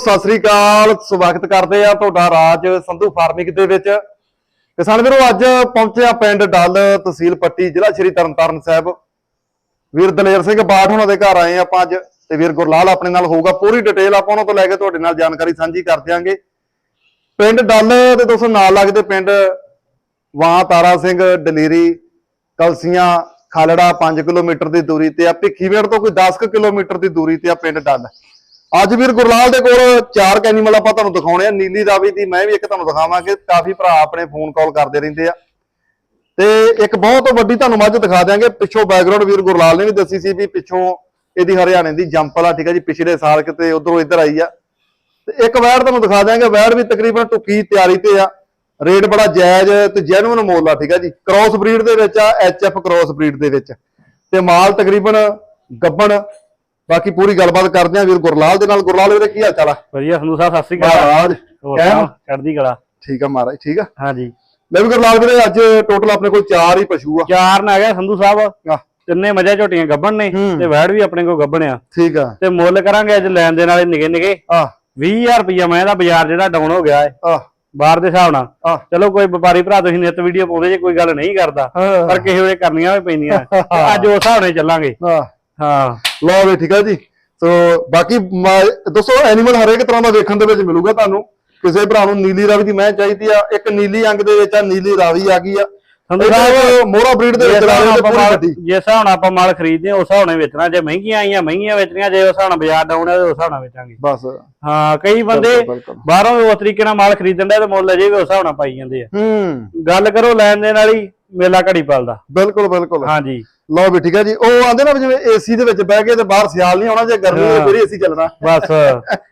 ਸਤਿ ਸ੍ਰੀ ਅਕਾਲ, ਸਵਾਗਤ ਕਰਦੇ ਆ ਤੁਹਾਡਾ ਰਾਜ ਸੰਧੂ ਫਾਰਮਿੰਗ ਦੇ ਵਿੱਚ। ਕਿਸਾਨ ਵੀਰੋ, ਅੱਜ ਪਹੁੰਚਿਆ ਪਿੰਡ ਡੱਲ ਤਹਿਸੀਲ ਪੱਟੀ, ਜ਼ਿਲ੍ਹਾ ਸ਼੍ਰੀ ਤਰਨਤਾਰਨ ਸਾਹਿਬ। ਵੀਰ ਦਲੇਰ ਸਿੰਘ ਬਾਠ ਉਹਨਾਂ ਦੇ ਘਰ ਆਏ ਆਪਾਂ ਅੱਜ, ਤੇ ਵੀਰ ਗੁਰਲਾਲ ਆਪਣੇ ਨਾਲ ਹੋਊਗਾ। ਪੂਰੀ ਡਿਟੇਲ ਆਪਾਂ ਉਹਨਾਂ ਤੋਂ ਲੈ ਕੇ ਤੁਹਾਡੇ ਨਾਲ ਜਾਣਕਾਰੀ ਸਾਂਝੀ ਕਰ ਦਿਆਂਗੇ। ਪਿੰਡ ਡੱਲ ਦੇ ਦੋਸਤੋ, ਨਾਲ ਲੱਗਦੇ ਪਿੰਡ ਵਾਂ ਤਾਰਾ ਸਿੰਘ ਡਲੀਰੀ ਕਲਸੀਆਂ, ਖਾਲੜਾ 5 ਕਿਲੋਮੀਟਰ ਦੀ ਦੂਰੀ ਤੇ ਆ। ਭਿੱਖੀਵੇੜ ਤੋਂ ਕੋਈ 10 ਕੁ ਕਿਲੋਮੀਟਰ ਦੀ ਦੂਰੀ ਤੇ ਆ ਪਿੰਡ ਡੱਲ। ਅੱਜ ਵੀਰ ਗੁਰਲਾਲ ਦੇ ਕੋਲ ਚਾਰ ਕੈਨੀਮਲ ਆਪਾਂ ਤੁਹਾਨੂੰ ਦਿਖਾਉਣੇ ਆ। ਨੀਲੀ ਰਾਵੀ ਦੀ, ਮੈਂ ਵੀ ਇੱਕ ਤੁਹਾਨੂੰ ਦਿਖਾਵਾਂਗੇ। ਕਾਫੀ ਭਰਾ ਆਪਣੇ ਫੋਨ ਕਾਲ ਕਰਦੇ ਰਹਿੰਦੇ ਆ। ਤੇ ਇੱਕ ਬਹੁਤ ਵੱਡੀ ਤੁਹਾਨੂੰ ਮੱਝ ਦਿਖਾ ਦਿਆਂਗੇ। ਪਿੱਛੋਂ ਬੈਕਗ੍ਰਾਉਂਡ ਵੀਰ ਗੁਰਲਾਲ ਨੇ ਵੀ ਦੱਸੀ ਸੀ ਵੀ ਪਿੱਛੋਂ ਇਹਦੀ ਹਰਿਆਣੇ ਦੀ ਜੰਪਲ ਆ, ਠੀਕ ਆ ਜੀ। ਪਿਛਲੇ ਸਾਲ ਕਿਤੇ ਉਧਰੋਂ ਇੱਧਰ ਆਈ ਆ। ਤੇ ਇੱਕ ਵੈੜ ਤੁਹਾਨੂੰ ਦਿਖਾ ਦਿਆਂਗੇ। ਵੈੜ ਵੀ ਤਕਰੀਬਨ ਟੁੱਕੀ ਤਿਆਰੀ ਤੇ ਆ। ਰੇਟ ਬੜਾ ਜਾਇਜ਼ ਤੇ ਜੈਨੂਨ ਮੁੱਲ ਆ, ਠੀਕ ਆ ਜੀ। ਕ੍ਰਾਸ ਬਰੀਡ ਦੇ ਵਿੱਚ ਆ ਐਚਐਫ ਕ੍ਰਾਸ ਬਰੀਡ ਦੇ ਵਿੱਚ। ਤੇ ਮਾਲ ਤਕਰੀਬਨ ਗੱਬਣ ਬਾਕੀ ਪੂਰੀ ਗੱਲਬਾਤ ਕਰਦੇ ਆ ਵੀਰ ਗੁਰਲਾਲ ਦੇ ਨਾਲ। ਗੁਰਲਾਲ ਵੀਰੇ ਕੀ ਹਾਲ ਚਾਲ ਆ? ਵਧੀਆ ਸੰਧੂ ਸਾਹਿਬ ਸਤਿ ਸ੍ਰੀ ਅਕਾਲ। ਮਹਾਰਾਜ ਹੋਰ ਕਹਿ ਸੁਣਾਓ? ਚੜ੍ਹਦੀ ਕਲਾ। ਠੀਕ ਆ ਮਹਾਰਾਜ ਠੀਕ ਆ? ਹਾਂਜੀ। ਲੈ ਵੀ ਗੁਰਲਾਲ ਵੀਰੇ ਅੱਜ ਟੋਟਲ ਆਪਣੇ ਕੋਲ ਚਾਰ ਹੀ ਪਸ਼ੂ ਆ। ਚਾਰ ਨਾ ਗਿਆ ਸੰਧੂ ਸਾਹਿਬ। ਤਿੰਨੇ ਮੱਝਾਂ ਝੋਟੀਆਂ ਗੱਭਣ ਨੇ। ਤੇ ਵੈੜ ਵੀ ਆਪਣੇ ਕੋਲ ਗੱਭਣ ਆ। ਠੀਕ ਆ। ਤੇ ਮੁੱਲ ਕਰਾਂਗੇ ਅੱਜ ਲੈਣ ਦੇ ਨਾਲੇ ਨਿਗੇ ਨਿਗੇ। ਆ। 20000 ਰੁਪਇਆ ਮੈਂ ਇਹਦਾ ਬਾਜ਼ਾਰ ਜਿਹੜਾ ਡਾਊਨ ਹੋ ਗਿਆ ਹੈ ਆ। ਬਾਹਰ ਦੇ ਹਿਸਾਬ ਨਾਲ। ਚਲੋ ਕੋਈ ਵਪਾਰੀ ਭਰਾ ਤੁਸੀਂ ਨਿਤ ਵੀਡੀਓ ਪਾਉਂਦੇ ਜੇ ਕੋਈ ਗੱਲ ਨਹੀਂ ਕਰਦਾ। ਪਰ ਕਿਸੇ ਵੇਲੇ ਕਰਨੀਆਂ ਵੀ ਪੈਂਦੀਆਂ। ਅੱਜ ਉਸ ਹਿਸਾਬ ਨਾਲ ਚੱਲਾਂਗੇ। ਹਾਂ। ਲਓ ਵੀ ਠੀਕ ਆ ਜੀ। ਸੋ ਬਾਕੀ ਮ- ਦੋਸਤੋ ਐਨੀਮਲ ਹਰੇਕ ਤਰ੍ਹਾਂ ਦਾ ਵੇਖਣ ਦੇ ਵਿੱਚ ਮਿਲੂਗਾ ਤੁਹਾਨੂੰ। ਕਿਸੇ ਭਰਾ ਨੂੰ ਨੀਲੀ ਰਾਵੀ ਦੀ ਮੈਂ ਚਾਹੀਦੀ ਆ। ਇੱਕ ਨੀਲੀ ਅੰਗ ਦੇ ਵਿੱਚ ਆ ਨੀਲੀ ਰਾਵੀ ਆ ਗਈ ਆ। ਮੋਹਰਾ ਬਰੀਡ ਦੇ ਵਿੱਚ ਹਿਸਾਬ ਨਾਲ ਰਾਵੀ ਤੇ ਆਪਾਂ ਪੂਰੀ ਮਾਲ ਵੱਡੀ ਜੇ ਹਿਸਾਬ ਨਾਲ ਆਪਾਂ ਮਾਲ ਖਰੀਦਦੇ ਹਾਂ ਉਸ ਹਿਸਾਬ ਨਾਲ ਵੇਚਣਾ। ਜੇ ਮਹਿੰਗੀਆਂ ਆਈਆਂ ਮਹਿੰਗੀਆਂ ਵੇਚਣੀਆਂ ਜੇ ਉਸ ਹਿਸਾਬ ਨਾਲ ਬਾਜ਼ਾਰ ਡਾਊਨ ਹੈ ਤੇ ਉਸ ਹਿਸਾਬ ਨਾਲ ਵੇਚਾਂਗੇ। ਬਸ। ਹਾਂ ਕਈ ਬੰਦੇ ਬਿਲਕੁਲ, ਬਿਲਕੁਲ। ਬਾਹਰੋਂ ਵੀ ਉਸ ਤਰੀਕੇ ਨਾਲ ਮਾਲ ਖਰੀਦਣ ਦਾ ਤੇ ਮੁੱਲ ਅਜੇ ਵੀ ਉਸ ਹਿਸਾਬ ਨਾਲ ਪਾਈ ਜਾਂਦੇ ਆ। ਹੂੰ। ਗੱਲ ਕਰੋ ਲੈਣ ਦੇਣ ਵਾਲੀ। ਮੇਲਾ ਘੜੀ ਪਲਦਾ। ਬਿਲਕੁਲ ਬਿਲਕੁਲ। ਹਾਂਜੀ। ਲਓ ਵੀ ਠੀਕ ਆ ਜੀ ਉਹ ਆਂਦੇ ਨਾ ਵੀ ਜਿਵੇਂ ਏਸੀ ਦੇ ਵਿੱਚ ਬਹਿ ਕੇ ਤੇ ਬਾਹਰ ਸਿਆਲ ਨਹੀਂ ਆਉਣਾ ਜੇ ਗਰਮੀ ਹੋਵੇ ਹਾਂ। ਫਿਰ ਏਸੀ ਚੱਲਣਾ। ਬਸ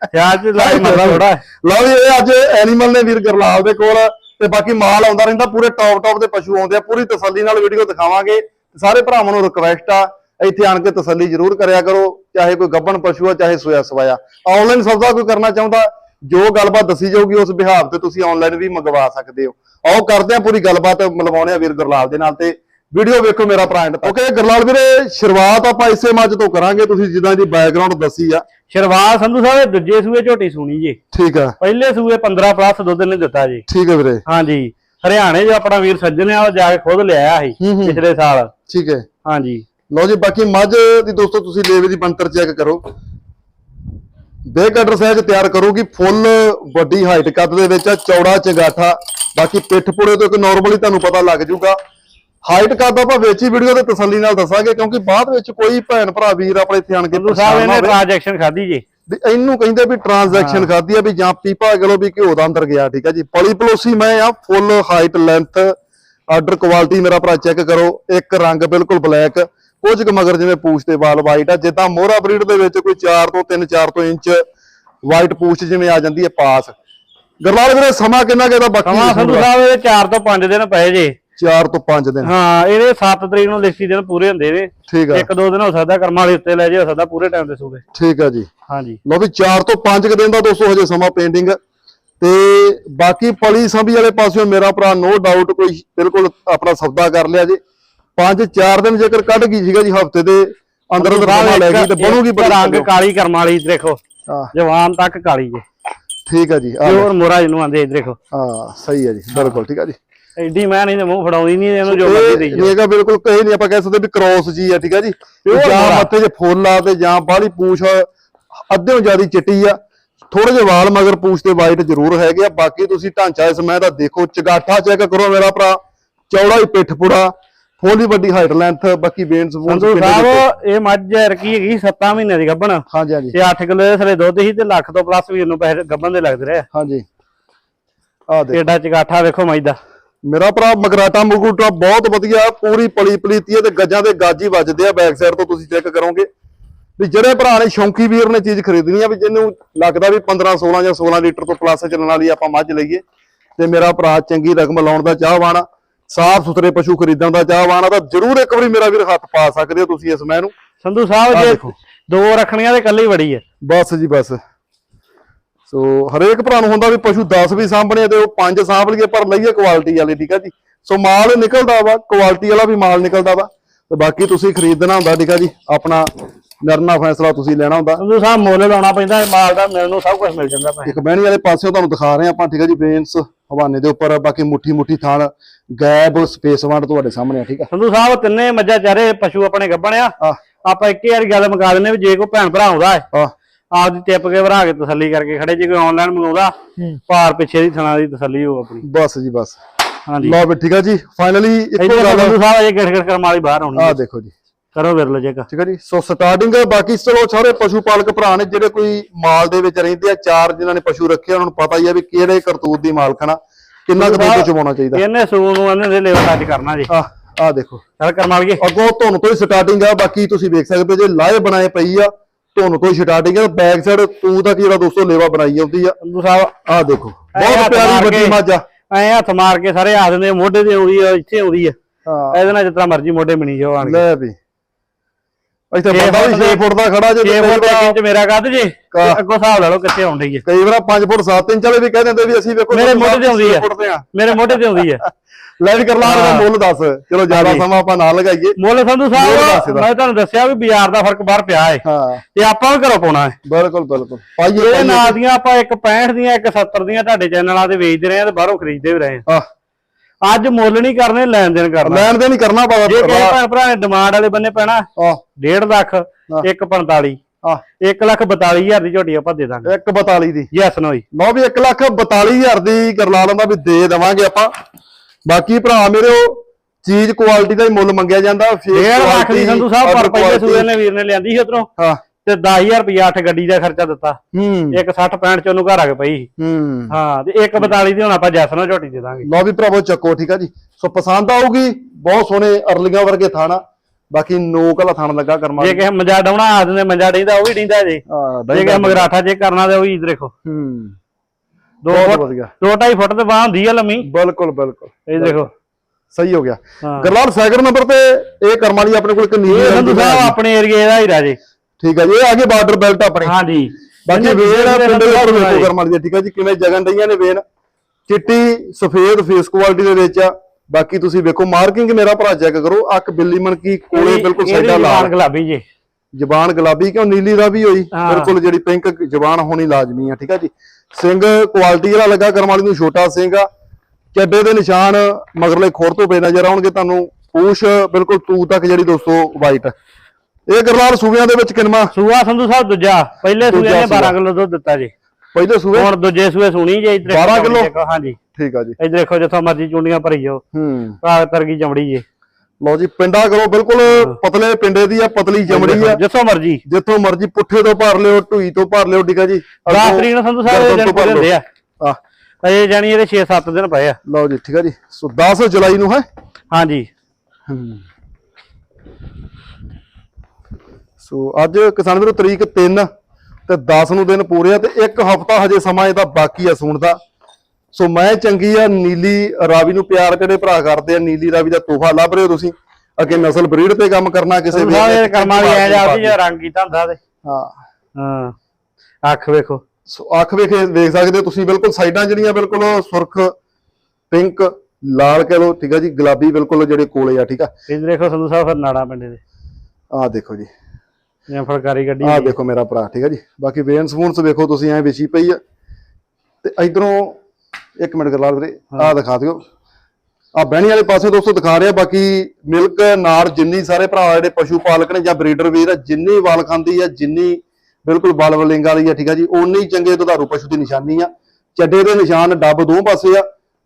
ਖਿਆਲ ਚ ਲਾਈ ਮਰਦਾ ਥੋੜਾ ਲਓ ਜੀ ਇਹ ਅੱਜ ਐਨੀਮਲ ਨੇ ਵੀਰ ਗਰਲਾਲ ਦੇ ਕੋਲ ਤੇ ਬਾਕੀ ਮਾਲ ਆਉਂਦਾ ਰਹਿੰਦਾ ਪੂਰੇ ਟੌਪ ਟੌਪ ਦੇ ਪਸ਼ੂ ਆਉਂਦੇ ਆ ਪੂਰੀ ਤਸੱਲੀ ਨਾਲ ਵੀਡੀਓ ਦਿਖਾਵਾਂਗੇ। ਸਾਰੇ ਭਰਾਵਾਂ ਨੂੰ ਰਿਕਵੈਸਟ ਆ ਇੱਥੇ ਆਣ ਕੇ ਤਸੱਲੀ ਜ਼ਰੂਰ ਕਰਿਆ ਕਰੋ ਚਾਹੇ ਕੋਈ ਗੱਬਣ ਪਸ਼ੂ ਆ ਚਾਹੇ ਸੋਇਆ ਸਵਾਇਆ। ਆਨਲਾਈਨ ਸੌਦਾ ਕੋਈ ਕਰਨਾ ਚਾਹੁੰਦਾ ਜੋ ਗੱਲਬਾਤ ਦੱਸੀ ਜਾਊਗੀ ਉਸ ਬਿਹਾਵ ਤੇ ਤੁਸੀਂ ਆਨਲਾਈਨ ਵੀ ਮੰਗਵਾ ਸਕਦੇ ਹੋ। ਆਓ ਕਰਦੇ ਆ ਪੂਰੀ ਗੱਲਬਾਤ ਮਿਲਵਾਉਣੇ ਆ ਵੀਰ ਗਰਲਾਲ ਦੇ ਨਾਲ ਤੇ ਵੀਡੀਓ ਵੇਖੋ ਮੇਰਾ ਐਂਡ ਓਕੇ ਗਰਲਾਲ ਵੀਰੇ ਸ਼ੁਰੂਆਤ ਆਪਾਂ ਇਸੇ ਮੱਝ ਤੋਂ ਕਰਾਂਗੇ ਤੁਸੀਂ ਜਿੱਦਾਂ ਦੀ ਬੈਕਗ੍ਰਾਉਂਡ ਦੱਸੀ ਆ। ਸ਼ੁਰੂਆਤ ਸੰਧੂ ਸਾਹਿਬ ਦੂਜੇ ਸੂਏ ਝੋਟੀ ਸੁਣੀ ਜੀ। ਠੀਕ ਆ। ਪਹਿਲੇ ਸੂਏ 15 ਪਲੱਸ ਦੁੱਧ ਨੇ ਦਿੱਤਾ ਜੀ। ਠੀਕ ਹੈ ਵੀਰੇ। ਹਾਂਜੀ। ਹਰਿਆਣੇ ਜੋ ਆਪਣਾ ਵੀਰ ਸੱਜਣ ਆ ਉਹ ਜਾ ਕੇ ਖੁਦ ਲਿਆਇਆ ਸੀ ਪਿਛਲੇ ਸਾਲ। ਠੀਕ ਹੈ ਹਾਂਜੀ। ਲਓ ਜੀ ਬਾਕੀ ਮੱਝ ਦੀ ਦੋਸਤੋ ਤੁਸੀਂ ਲੇਵੇ ਦੀ ਬੰਤਰ ਚੈੱਕ ਕਰੋ। ਬੇ ਕਟਰ ਸਾਈਜ਼ ਤਿਆਰ ਕਰੂਗੀ ਫੁੱਲ ਵੱਡੀ ਹਾਈਟ ਕੱਦ ਦੇ ਵਿੱਚ ਆ ਚੌੜਾ ਚੰਗਾਠਾ ਬਾਕੀ ਪਿੱਠ ਪੁੜੇ ਤੋਂ ਇੱਕ ਨਾਰਮਲੀ ਤੁਹਾਨੂੰ ਪਤਾ ਲੱਗ ਜਾਊਗਾ। ਹਾਈਟ ਕੱਦ ਆਪਾਂ ਵਿੱਚ ਹੀ ਵੀਡੀਓ ਤੇ ਤਸੱਲੀ ਨਾਲ ਦੱਸਾਂਗੇ ਕਿਉਂਕਿ ਬਾਅਦ ਵਿੱਚ ਕੋਈ ਭੈਣ ਭਰਾ ਵੀਰ ਆਪਣੇ ਇੱਥੇ ਆਣ ਕੇ ਸਾਹਿਬ ਇਹਨੇ ਟ੍ਰਾਂਜੈਕਸ਼ਨ ਖਾਦੀ ਜੀ। ਇਹਨੂੰ ਕਹਿੰਦੇ ਵੀ ਟ੍ਰਾਂਜੈਕਸ਼ਨ ਖਾਦੀ ਆ ਵੀ ਜਾਂ ਪੀਪਾ ਗਲੋ ਵੀ ਘਿਓ ਦਾ ਅੰਦਰ ਗਿਆ ਠੀਕ ਆ ਜੀ। ਪਲੀ ਪਲੋਸੀ ਮੈਂ ਆ full height length order quality ਮੇਰਾ ਭਰਾ ਚੈੱਕ ਕਰੋ ਇੱਕ ਰੰਗ ਬਿਲਕੁਲ ਬਲੈਕ ਕੁਝ ਕੁ ਮਗਰ ਜਿਵੇਂ ਪੂਛ ਤੇ ਵਾਲ ਵਾਈਟ ਆ ਜਿੱਦਾਂ ਮੋਹਰਾ ਬਰੀਡ ਦੇ ਵਿੱਚ ਕੋਈ 4 ਤੋਂ 3 4 ਤੋਂ ਇੰਚ ਵਾਈਟ ਪੂਛ ਜਿਵੇਂ ਆ ਜਾਂਦੀ ਹੈ ਪਾਸ। ਗਰਲਾਲ ਵੀਰੇ ਸਮਾਂ ਕਿੰਨਾ ਕੁ ਇਹਦਾ? ਬਾਕੀ ਸਮਾਂ ਸੰਧੂ ਸਾਹਿਬ ਇਹਦੇ 4 ਤੋਂ 5 ਦਿਨ ਪਏ ਜੇ। 4 ਤੋਂ 5 ਦਿਨ। ਹਾਂ ਇਹਦੇ 7 ਤਰੀਕ ਨੂੰ ਲਿਖਤੀ ਦਿਨ ਪੂਰੇ ਹੁੰਦੇ ਨੇ ਠੀਕ ਆ। ਇੱਕ ਦੋ ਦਿਨ ਹੋ ਸਕਦਾ ਕਰਮਾਂ ਵਾਲੇ ਉੱਤੇ ਲੈ ਜੇ ਹੋ ਸਕਦਾ ਪੂਰੇ ਟਾਈਮ ਤੇ ਸੂਗੇ ਠੀਕ ਆ ਜੀ। ਹਾਂਜੀ। ਲਓ ਵੀ 4 ਤੋਂ 5 ਦਿਨ ਦਾ ਦੋਸਤੋ ਹਜੇ ਸਮਾਂ ਪੇਂਡਿੰਗ ਤੇ ਬਾਕੀ ਪਲੀ ਸੰਭੀ ਵਾਲੇ ਪਾਸਿਓਂ ਮੇਰਾ ਭਰਾ ਨੋ ਡਾਊਟ ਕੋਈ ਬਿਲਕੁਲ ਆਪਣਾ ਸੌਦਾ ਕਰ ਲਿਆ ਜੀ। 5-4 ਦਿਨ ਜੇਕਰ ਕੱਢ ਗਈ ਸੀਗਾ ਜੀ ਹਫ਼ਤੇ ਦੇ ਅੰਦਰ ਅੰਦਰ ਸਮਾਂ ਲੈ ਗਈ ਤੇ ਬਣੂਗੀ ਰੰਗ ਕਾਲੀ ਕਰਮਾਂ ਵਾਲੀ ਦੇਖੋ ਹਾਂ। ਜਵਾਨ ਤੱਕ ਕਾਲੀ ਜੇ। ਠੀਕ ਆ ਜੀ ਪਿਓਰ ਮੋਰਾ ਜਿਹਨੂੰ ਆਂਦੇ ਦੇਖੋ। ਹਾਂ ਸਹੀ ਆ ਜੀ ਬਿਲਕੁਲ ਠੀਕ ਆ ਜੀ। ਐਡੀ ਮੈਂ ਨਹੀਂ ਮੂੰਹ ਫੜਾਉਂਦੀ ਨਹੀਂ ਇਹਨੂੰ ਜੋ ਮਰਜ਼ੀ ਦੇਈ ਜਾਓ। ਨਹੀਂਗਾ ਬਿਲਕੁਲ ਕਹੀ ਨਹੀਂ ਆਪਾਂ ਕਹਿ ਸਕਦੇ ਵੀ ਕ੍ਰੋਸ ਜੀ ਆ ਠੀਕ ਆ ਜੀ। ਜਾਂ। ਮੱਥੇ 'ਚ ਫੁੱਲ ਆ ਤੇ ਜਾਂ ਬਾਹਲੀ ਪੂਛ ਅੱਧਿਓਂ ਜਿਆਦੀ ਚਿੱਟੀ ਆ। ਥੋੜੇ ਜਿਹੇ ਵਾਲ ਮਗਰ ਪੂਛ ਤੇ ਵਾਈਟ ਜ਼ਰੂਰ ਹੈਗੇ ਆ ਬਾਕੀ ਤੁਸੀਂ ਢਾਂਚਾ ਇਸ ਮੈਂ ਦਾ ਦੇਖੋ ਚਗਾਠਾ ਚੈੱਕ ਕਰੋ ਮੇਰਾ ਭਰਾ ਚੌੜਾ ਹੀ ਪਿੱਠ ਪੁੜਾ ਫੋਲੀ ਵੱਡੀ ਹਾਈਟ ਲੈਂਥ ਬਾਕੀ ਵੇਨਸ ਸੰਧੂ ਸਾਹਿਬ ਇਹ ਮੱਝ ਰਕੀ ਹੈਗੀ 7 ਮਹੀਨੇ ਦੀ ਗੱਭਣ। ਹਾਂਜੀ ਹਾਂਜੀ। ਤੇ 8 ਕਿਲੋ ਦੇ ਥਲੇ ਦੁੱਧ ਸੀ ਤੇ ਲੱਖ ਤੋਂ ਪਲੱਸ ਵੀ ਇਹਨੂੰ ਪੈਸੇ ਗੱਭਣ ਦੇ ਲੱਗਦੇ ਰਹੇ। ਹਾਂਜੀ। ਆ ਦੇ ਏਡਾ ਚਗਾਠਾ ਵੇਖੋ ਮੱਝ ਦਾ। ਮੇਰਾ ਭਰਾ ਮਗਰਾਟਾ ਮੁਗੂਟਾ ਬਹੁਤ ਵਧੀਆ ਪੂਰੀ ਪਲੀ ਪਲੀਤੀ ਹੈ ਤੇ ਗੱਜਾਂ ਦੇ ਗੱਜ ਵੱਜਦੇ ਆ ਬੈਕ ਸਾਈਡ ਤੋਂ ਤੁਸੀਂ ਚੈੱਕ ਕਰੋਗੇ। ਵੀ ਜਿਹੜੇ ਭਰਾ ਨੇ ਸ਼ੌਂਕੀ ਵੀਰ ਨੇ ਚੀਜ਼ ਖਰੀਦਣੀ ਆ ਵੀ ਜਿਹਨੂੰ ਲੱਗਦਾ ਵੀ 15 16 ਜਾਂ 16 ਲੀਟਰ ਤੋਂ ਪਲੱਸ ਚੱਲਣ ਵਾਲੀ ਆਪਾਂ ਮੱਝ ਲਈਏ। ਤੇ ਮੇਰਾ ਭਰਾ ਚੰਗੀ ਰਕਮ ਲਾਉਣ ਦਾ ਚਾਹਵਾਨ ਆ। ਸਾਫ਼ ਸੁਥਰੇ ਪਸ਼ੂ ਖਰੀਦਣ ਦਾ ਚਾਹਵਾਨ ਆ ਤਾਂ ਜਰੂਰ ਇੱਕ ਵਾਰੀ ਮੇਰਾ ਵੀਰ ਹੱਥ ਪਾ ਸਕਦੇ ਹੋ ਤੁਸੀਂ ਇਸ ਮੈਂ ਨੂੰ। ਸੰਧੂ ਸਾਹਿਬ ਜੇ। ਦੋ ਰੱਖਣੀਆਂ ਤੇ ਕੱਲੀ ਬੜੀ ਹੈ। ਬਸ ਜੀ ਬਸ। ਸੋ ਹਰੇਕ ਭਰਾ ਨੂੰ ਹੁੰਦਾ ਵੀ ਪਸ਼ੂ 10 ਵੀ ਸਾਂਭਣੇ ਤੇ ਉਹ 5 ਸਾਂਭ ਲਈਏ ਪਰ ਲਈਏ ਕੁਆਲਿਟੀ ਵਾਲੇ ਠੀਕ ਆ ਜੀ। ਸੋ ਮਾਲ ਨਿਕਲਦਾ ਵਾ ਕੁਆਲਿਟੀ ਵਾਲਾ ਵੀ ਮਾਲ ਨਿਕਲਦਾ ਵਾ। ਤੇ ਬਾਕੀ ਤੁਸੀਂ ਖਰੀਦਣਾ ਹੁੰਦਾ ਠੀਕ ਆ ਜੀ ਆਪਣਾ ਨਰਨਾ ਫੈਸਲਾ ਤੁਸੀਂ ਲੈਣਾ ਹੁੰਦਾ। ਸੰਧੂ ਸਾਹਿਬ ਮੁੱਲ ਲਾਉਣਾ ਪੈਂਦਾ ਮਾਲ ਦਾ ਮਿਲਣ ਨੂੰ ਸਭ ਕੁਝ ਮਿਲ ਜਾਂਦਾ ਭਾਈ। ਇੱਕ ਬਹਿਣੀ ਵਾਲੇ ਪਾਸਿਓਂ ਤੁਹਾਨੂੰ ਦਿਖਾ ਰਹੇ ਆਪਾਂ ਠੀਕ ਹੈ ਜੀ ਬੇਨਸ ਹਵਾਨੇ ਦੇ ਉੱਪਰ ਬਾਕੀ ਮੁੱਠੀ ਮੁੱਠੀ ਥਾਲ ਗੈਬ ਸਪੇਸ ਵੰਡ ਤੁਹਾਡੇ ਸਾਹਮਣੇ ਆ ਠੀਕ ਆ ਸੰਧੂ ਸਾਹਿਬ ਤਿੰਨੇ ਮੱਝਾਂ ਚਾਰੇ ਪਸ਼ੂ ਆਪਣੇ ਗੱਭਣ ਆ। ਆਪਾਂ ਇੱਕ ਵਾਰੀ ਗੱਲ ਮੁਕਾ ਦਿੰਦੇ ਵੀ ਜੇ ਕੋਈ ਭੈਣ ਭਰਾ ਆਉਂਦਾ ਹੈ ਆਪਦੀ ਟਿੱਪ ਕੇ ਭਰਾ ਕੇ ਤਸੱਲੀ ਕਰਕੇ ਖੜੇ ਜੇ ਕੋਈ ਆਨਲਾਈਨ ਮੰਗਾਉਂਦਾ ਭਾਰ ਪਿੱਛੇ ਦੀ ਥਣਾ ਦੀ ਤਸੱਲੀ ਹੋ ਆਪਣੀ। ਬਸ ਜੀ ਬਸ। ਹਾਂਜੀ। ਲਓ ਵੀ ਠੀਕ ਆ ਜੀ ਫਾਈਨਲੀ ਇੱਕੋ ਗੱਲ। ਸੰਧੂ ਸਾਹਿਬ ਇਹ ਗਿੜ ਗਿੜ ਕਰਮ ਵਾਲੀ ਬਾਹਰ ਆਉਣੀ ਆ। ਦੇਖੋ ਜੀ। ਕਰੋ ਵਿਰਲ ਜੇਗਾ ਠੀਕ ਹੈ ਜੀ? ਸੋ ਸਟਾਰਟਿੰਗ ਬਾਕੀ ਚਲੋ ਸਾਰੇ ਪਸ਼ੂ ਪਾਲਕ ਭਰਾ ਨੇ ਜਿਹੜੇ ਕੋਈ ਮਾਲ ਦੇ ਵਿੱਚ ਰਹਿੰਦੇ ਆ ਚਾਰ ਜਿਨ੍ਹਾਂ ਨੇ ਪਸ਼ੂ ਰੱਖੇ ਉਹਨਾਂ ਨੂੰ ਪਤਾ ਹੀ ਆ ਵੀ ਕਿਹੜੇ ਕਰਤੂਤ ਦੀ ਮਾਲਕਣਾ ਕਿੰਨਾ ਕੁ ਦੁੱਧ ਚਵਾਉਣਾ ਚਾਹੀਦਾ। ਇਹਨੇ ਸੂਨ ਨੂੰ ਇਹਨੇ ਦੇ ਲੈਵਲ ਅੱਜ ਕਰਨਾ ਜੀ। ਆ ਆ ਦੇਖੋ। ਚੱਲ ਕਰਮ ਵਾਲੀਏ। ਅੱਗੋਂ ਧੁਨ ਤੋਂ ਹੀ ਸਟਾਰਟਿੰਗ ਆ ਬਾਕੀ ਤੁਸੀਂ ਵੇਖ ਸਕਦੇ ਹੋ ਜੇ ਲਾਏ ਬਣਾਏ ਪਈ ਆ ਧੁਨ ਤੋਂ ਹੀ ਸਟਾਰਟਿੰਗ ਆ ਬੈਕ ਸਾਈਡ ਤੂੰ ਤੱਕ ਜਿਹੜਾ ਦੋਸਤੋ ਲੇਵਾ ਬਣਾਈ ਆਉਂਦੀ ਆ। ਸੰਧੂ ਸਾਹਿਬ ਆ ਦੇਖੋ ਬਹੁਤ ਪਿਆਰੀ ਵੱਡੀ ਮੱਝ ਆ। ਐ ਹੱਥ ਮਾਰ ਕੇ ਸਾਰੇ ਆ ਦਿੰਦੇ ਮੋਢੇ ਤੇ ਆਉਂਦੀ ਆ ਇੱਥੇ ਆਉਂਦੀ ਆ। ਹਾਂ। ਇਹਦੇ ਨਾਲ ਜਿਤਨਾ ਮਰਜ਼ੀ ਮੋਢੇ ਮਿਣੀ ਜਾਓ ਆਣ ਲੈ ਵੀ। ਇੱਥੇ ਬੰਦਾ ਵੀ ਫੁੱਟ 6 ਦੇ- ਫੁੱਟ ਦਾ ਖੜਾ ਜੇ 6 ਤੇ ਫੁੱਟ ਦੇ ਕਈ ਇੰਚ ਮੇਰਾ ਕੱਦ ਜੇ ਅੱਗੋਂ ਹਿਸਾਬ ਲਾ ਲਓ ਕਿੱਥੇ ਆਉਂਦੀ ਹੈ। ਵਾਰ 5 ਫੁੱਟ 7 ਇੰਚ ਵਾਲੇ ਵੀ ਕਹਿ ਦਿੰਦੇ ਵੀ ਅਸੀਂ ਵੇਖੋ ਮੇਰੇ ਮੋਢੇ ਤੇ ਆਉਂਦੀ ਆ। ਮੇਰੇ ਮੋਢੇ ਤੇ ਆਉਂਦੀ ਹੈ। ਲੈ ਵੀ ਕਰ ਲਾ ਹਾਂ। ਮੁੱਲ ਦੱਸ। ਚਲੋ ਜ਼ਿਆਦਾ। ਸਮਾਂ ਆਪਾਂ ਨਾ ਲਗਾਈਏ। ਮੁੱਲ ਸੰਧੂ ਸਾਹਿਬ। ਮੈਂ ਤੁਹਾਨੂੰ ਦੱਸਿਆ ਵੀ ਬਾਜ਼ਾਰ ਦਾ ਫ਼ਰਕ ਬਾਹਰ ਪਿਆ ਹੈ ਹਾਂ। ਤੇ ਆਪਾਂ ਵੀ ਘਰੋਂ ਪਾਉਣਾ ਹੈ ਬਿਲਕੁਲ ਬਿਲਕੁਲ। ਪਾਈਏ ਇਹ ਦੀਆਂ ਆਪਾਂ ਇੱਕ 65 ਦੀਆਂ ਇੱਕ 70 ਦੀਆਂ ਤੁਹਾਡੇ ਚੈਨਲਾਂ ਤੇ ਵੇਚਦੇ ਰਹੇ ਆ ਤੇ ਬਾਹਰੋਂ ਖਰੀਦਦੇ ਵੀ ਰਹੇ ਆ। ਆ ਅੱਜ ਮੁੱਲ ਨਹੀਂ ਕਰਨੇ ਲੈਣ ਦੇਣ ਕਰਨਾ। ਲੈਣ ਦੇ ਨਹੀਂ ਕਰਨਾ ਜੇ ਕਿਸੇ ਬਾਬਾ ਭੈਣ ਭਰਾ ਨੇ ਡਿਮਾਂਡ ਵਾਲੇ ਬੰਨੇ ਪੈਣਾ ਆ 1.5 ਲੱਖ 1.45 ਆ 1 ਲੱਖ 42 ਹਜ਼ਾਰ ਦੀ ਝੋਟੀ ਆਪਾਂ ਦੇ ਦਾਂਗੇ। 142 ਦੀ। ਯੈਸ ਨੋ ਜੀ। ਲਓ ਵੀ 1 ਲੱਖ 42000 ਦੀ ਕਰਲਾ ਲੈਂਦਾ ਵੀ ਦੇ ਦੇਵਾਂਗੇ ਆਪਾਂ। ਬਾਕੀ ਭਰਾ ਮੇਰੇ ਉਹ ਚੀਜ਼ ਕੁਆਲਿਟੀ ਦਾ ਹੀ ਮੁੱਲ ਮੰਗਿਆ ਜਾਂਦਾ। ਫੇਸ 1.5 ਲੱਖ ਦੀ ਸੰਧੂ ਸਾਹਿਬ ਪਰ ਪਹਿਲੇ quality। ਸੂਏ ਨੇ ਵੀਰ ਨੇ ਲਿਆਂਦੀ ਸੀ ਉਧਰੋਂ। ਹਾਂ। ਤੇ 10000 ਰੁਪਇਆ ਅੱਠ ਗੱਡੀ ਦਾ ਖਰਚਾ ਦਿੱਤਾ। ਹੂੰ। ਇੱਕ 60 65 ਚ ਉਹਨੂੰ ਘਰ ਆ ਕੇ ਪਈ। ਹੂੰ। ਹਾਂ ਤੇ ਇੱਕ 42 ਦੀ ਹੁਣ ਆਪਾਂ ਜੈਸ ਨਾਲ ਝੋਟੀ ਦੇ ਦਾਂਗੇ। ਲਓ ਵੀ ਭਰਾਵੋ ਚੱਕੋ ਠੀਕ ਆ ਜੀ। ਸੋ ਪਸੰਦ ਆਊਗੀ ਬਹੁਤ ਸੋਹਣੇ ਅਰਲੀਆਂ ਵਰਗੇ ਥਾਣਾ। ਬਾਕੀ ਨੋਕ ਵਾਲਾ ਥਾਣਾ ਲੱਗਾ ਕਰਮਾ ਜੇ ਕਿਸੇ ਮੰਜਾ ਡਾਉਣਾ ਆ ਦਿੰਦੇ ਮੰਜਾ ਡਿੰਦਾ ਉਹ ਵੀ ਡਿੰਦਾ ਜੇ। ਹਾਂ ਜੇ ਕਿਸੇ ਮਗਰਾਠਾ ਜੇ ਕਰਨਾ ਤੇ ਉਹ ਵੀ ਦੇਖੋ। ਹੂੰ। ਦੋ ਬਹੁਤ ਫੁੱਟ ਵਧੀਆ। ਦੋ ਢਾਈ ਫੁੱਟ ਤੇ ਬਾਹ ਹੁੰਦੀ ਆ ਲੰਮੀ। ਬਿਲਕੁਲ ਬਿਲਕੁਲ। ਇਹ ਦੇਖੋ। ਸਹੀ ਹੋ ਗਿਆ। ਹਾਂ। ਗਰਲਾਲ ਸੈਕਿੰਡ ਨੰਬਰ ਤੇ ਇਹ ਕਰਮ ਵਾਲੀ ਆਪਣੇ ਕੋਲ ਇੱਕ ਨੀਲੀ ਦੀ ਸਾਹਿਬ ਹੈ। ਆਪਣੇ ਏਰੀਏ ਦਾ ਹੀ ਰਾਜੇ। ਠੀਕ ਹੈ ਜੀ ਇਹ ਆ ਗਈ ਬਾਰਡਰ ਬੈਲਟ ਆਪਣੀ। ਹਾਂਜੀ। ਬਾਕੀ ਵੇਨ ਪਿੰਡ ਦੇ ਉੱਪਰ ਵੇਖੋ ਕਰਮ ਵਾਲੀ ਦੀ ਠੀਕ ਹੈ ਜੀ ਕਿਵੇਂ ਜਗਨ ਡਈਆਂ ਨੇ ਵੇਨ ਚਿੱਟੀ ਸਫੇਦ ਫੇਸ ਕੁਆਲਿਟੀ ਦੇ ਵਿੱਚ ਆ। ਬਾਕੀ ਤੁਸੀਂ ਵੇਖੋ ਮਾਰਕਿੰਗ ਮੇਰਾ ਭਰਾ ਚੈੱਕ ਕਰੋ ਅੱਖ ਬਿੱਲੀ ਮਨ ਕੀ ਕੋਲੇ ਬਿਲਕੁਲ ਸਾਈਡਾ ਲਾਲ ਜ਼ੁਬਾਨ ਗੁਲਾਬੀ ਜੇ। ਜ਼ਬਾਨ ਗੁਲਾਬੀ ਕਿਉਂ ਨੀਲੀ ਦਾ ਵੀ ਹੋਈ। ਬਿਲਕੁਲ ਜਿਹੜੀ ਪਿੰਕ ਜ਼ਬਾਨ ਹੋਣੀ ਲਾਜ਼ਮੀ ਆ ਠੀਕ ਆ ਜੀ। ਸਿੰਘ ਕੁਆਲਿਟੀ ਜਿਹੜਾ ਲੱਗਾ ਕਰਮ ਵਾਲੀ ਨੂੰ ਛੋਟਾ ਸਿੰਘ ਆ। ਚੱਡੇ ਦੇ ਨਿਸ਼ਾਨ ਮਗਰਲੇ ਖੋਰ ਤੋਂ ਪਏ ਨਜ਼ਰ ਆਉਣਗੇ ਤੁਹਾਨੂੰ। ਪੂਛ ਬਿਲਕੁਲ ਤੂ ਤੱਕ ਜਿਹੜੀ ਦੋਸਤੋ ਵਾਈਟ ਇਹ ਗਰਲਾਲ ਸੂਬਿਆਂ ਦੇ ਵਿੱਚ ਕਿੰਨਵਾਂ? ਸੂਆ ਸੰਧੂ ਸਾਹਿਬ ਦੂਜਾ ਪਹਿਲੇ ਸੂਏ ਦੂਜਾ ਨੇ 12 ਸੂਆ। ਕਿਲੋ ਦੁੱਧ ਦਿੱਤਾ ਜੀ। ਪਹਿਲੇ ਸੂਬੇ ਹੁਣ ਦੂਜੇ ਸੂਏ ਸੁਣੀ ਜੇ ਇੱਧਰ 12 ਕਿੱਲੋ? ਹਾਂਜੀ। ਠੀਕ ਆ ਜੀ। ਇੱਧਰ ਦੇਖੋ ਜਿੱਥੋਂ ਮਰਜ਼ੀ ਚੁੰਡੀਆਂ ਭਰੀ ਜਾਓ। ਹੂੰ। ਕਾਗ ਤਰਗੀ ਚਮੜੀ ਜੇ। ਲਓ ਜੀ ਪਿੰਡਾ ਕਰੋ ਬਿਲਕੁਲ ਪਤਲੇ ਪਿੰਡੇ ਦੀ ਆ ਪਤਲੀ ਚਮੜੀ ਆ। ਜਿੱਥੋਂ ਮਰਜ਼ੀ। ਜਿੱਥੋਂ ਮਰਜ਼ੀ ਪੁੱਠੇ ਤੋਂ ਭਰ ਲਿਓ ਢੂਈ ਤੋਂ ਭਰ ਲਿਓ ਠੀਕ ਆ ਜੀ। 10 ਤਰੀਕ ਨੂੰ ਸੰਧੂ ਸਾਹਿਬ ਗਰਦਨ ਦਿਨ ਤੋਂ ਭਰ ਪੂਰੇ ਹੁੰਦੇ ਆ। ਆ ਅਜੇ ਜਾਨੀ ਇਹਦੇ 6-7 ਦਿਨ ਪਏ ਆ। ਲਓ ਜੀ ਠੀਕ ਆ ਜੀ। ਸੋ 10 ਜੁਲਾਈ ਨੂੰ ਹੈ? ਹਾਂਜੀ। ਸੋ ਅੱਜ ਕਿਸਾਨ ਵੀਰੋ ਤਰੀਕ 3 ਤੇ 10 ਨੂੰ ਦਿਨ ਪੂਰੇ ਆ ਤੇ ਇੱਕ ਹਫਤਾ ਹਜੇ ਸਮਾਂ ਇਹਦਾ ਬਾਕੀ ਆ ਸੂਣ ਦਾ। ਸੋ ਮੈਂ ਚੰਗੀ ਆ ਨੀਲੀ ਰਾਵੀ ਨੂੰ ਪਿਆਰ ਜਿਹੜੇ ਭਰਾ ਕਰਦੇ ਆ ਨੀਲੀ ਰਾਵੀ ਦਾ ਤੋਹਫਾ ਲੱਭ ਰਹੇ ਹੋ ਤੁਸੀਂ। ਅੱਗੇ ਨਸਲ ਬਰੀਡ ਤੇ ਕੰਮ ਕਰਨਾ ਕਿਸੇ ਇਹ ਕਰਮਾਂ ਦੀ ਐ ਜੇ ਰੰਗ ਕੀਤਾ ਹੁੰਦਾ ਤੇ। ਹਾਂ। ਹਾਂ ਅੱਖ ਵੇਖੋ। ਸੋ ਅੱਖ ਵੇਖ ਵੇਖ ਸਕਦੇ ਹੋ ਤੁਸੀਂ ਬਿਲਕੁਲ ਸਾਈਡਾਂ ਜਿਹੜੀਆਂ ਬਿਲਕੁਲ ਸੁਰਖ ਪਿੰਕ ਲਾਲ ਕਹ ਲੋ ਠੀਕ ਆ ਜੀ ਗੁਲਾਬੀ ਬਿਲਕੁਲ ਜਿਹੜੇ ਕੋਲੇ ਆ ਠੀਕ ਆ। ਇੱਧਰ ਦੇਖੋ ਸੰਧੂ ਸਾਹਿਬ ਫਿਰ ਨਾੜਾ ਪਿੰਡੇ ਦੇ। ਆਹ ਦੇਖੋ ਜੀ। ਜਾਂ ਫਲਕਾਰੀ ਗੱਡੀ ਆਹ ਦੇਖੋ ਮੇਰਾ ਭਰਾ ਠੀਕ ਆ ਜੀ? ਬਾਕੀ ਵੇਨਸ ਵੂਨਸ ਵੇਖੋ ਤੁਸੀਂ ਐ ਵਿਛੀ ਪਈ ਆ। ਤੇ ਇਧਰੋਂ ਇੱਕ ਮਿੰਟ ਕਰ ਲਾ ਵੀਰੇ ਆਹ ਦਿਖਾ ਦਿਓ। ਆ ਬਹਿਣੀ ਵਾਲੇ ਪਾਸੇ ਦੋਸਤੋ ਦਿਖਾ ਰਿਹਾ ਬਾਕੀ ਮਿਲਕ ਨਾਰ ਜਿੰਨੀ ਸਾਰੇ ਭਰਾ ਜਿਹੜੇ ਪਸ਼ੂ ਪਾਲਕ ਨੇ ਜਾਂ ਬਰੀਡਰ ਵੀਰ ਆ ਜਿੰਨੀ ਵਾਲ ਖਾਂਦੀ ਆ ਜਿੰਨੀ ਬਿਲਕੁਲ ਬਲ ਬਲਿੰਗ ਵਾਲੀ ਆ ਠੀਕ ਆ ਜੀ ਓਨੀ ਚੰਗੇ ਦੁਧਾਰੂ ਪਸ਼ੂ ਦੀ ਨਿਸ਼ਾਨੀ ਆ। ਚੱਡੇ ਦੇ ਨਿਸ਼ਾਨ ਡੱਬ ਦੋ ਪਾਸੇ ਆ।